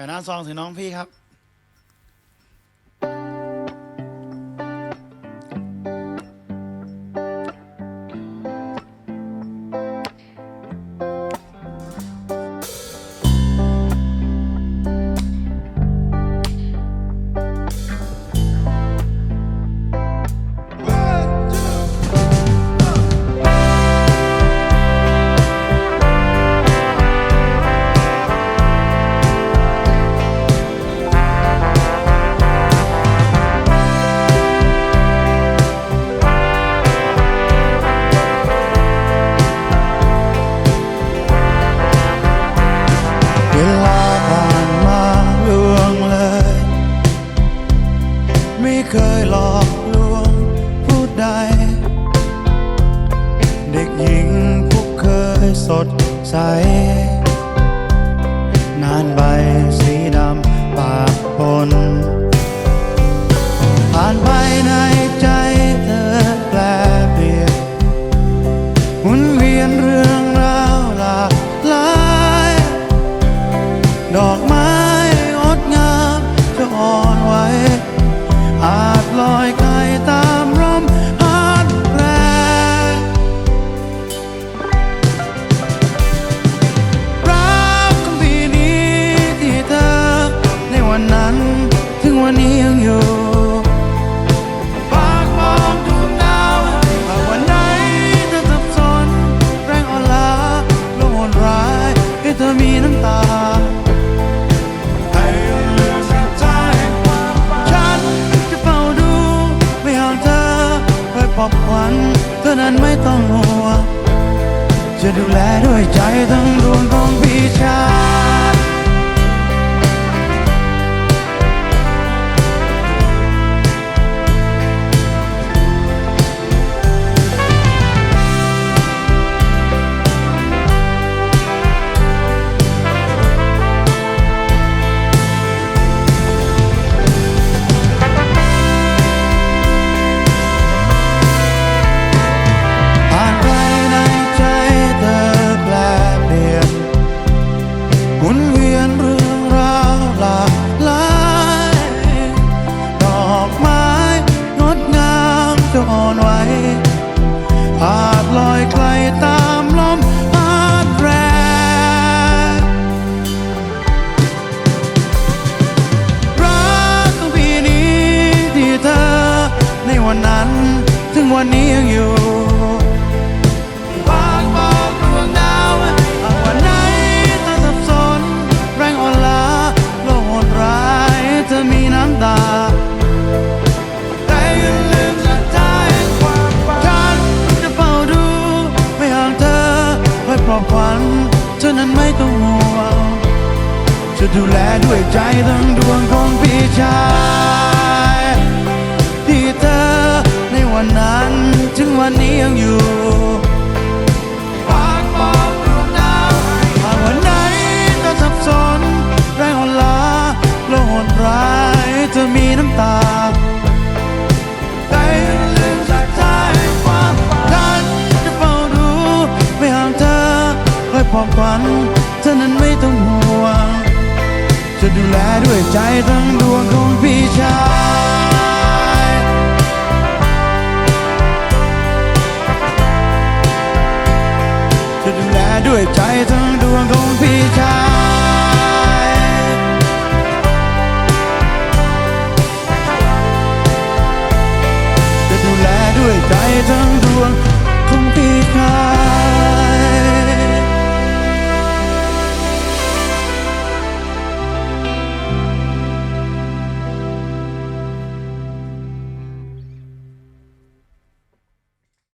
แต่น้าซองถึงน้องพี่ครับ ไม่เคยหลอกลวงผู้ใด เด็กหญิงผู้เคยสดใส นานใบสีดำปากปน ผ่านไปในใจเธอแปลเปลี่ยนหมุนเวียนเรื่องราวหลากหลาย ดอกไม้ ลอบขวัญเธอนั้นไม่ต้องห่วงจะดูแลด้วยใจทั้งดวงของพี่ชาย วันนี้ยังอยู่ฝากบอกดวงดาวหากวันไหนเธอสับสน แรงอ่อนล้าโลกโหดร้ายเธอมีน้ำตาแต่ย่าลืมศรัทธาแห่งความฝันฉันจะเฝ้าดูไม่ห่างเธอคอยปลอบขวัญเธอนั้นไม่ต้องห่วงจะดูแลด้วยใจทั้งดวงของพี่ชาย วันนี้ยังอยู่ฝากบอกดวงดาวหากวันไหนเธอสับสนแรงอ่อนล้าโลหดร้ายเธอมีน้ำตาแต่อย่าลืมศรัทธางความฝันฉันจะเฝ้าดูไม่ห่างเธอคอยปลอบขวัญเธอนั้นไม่ต้องห่วงจะดูแลด้วยใจทั้งดวงของพี่ชาย ทั้งดวง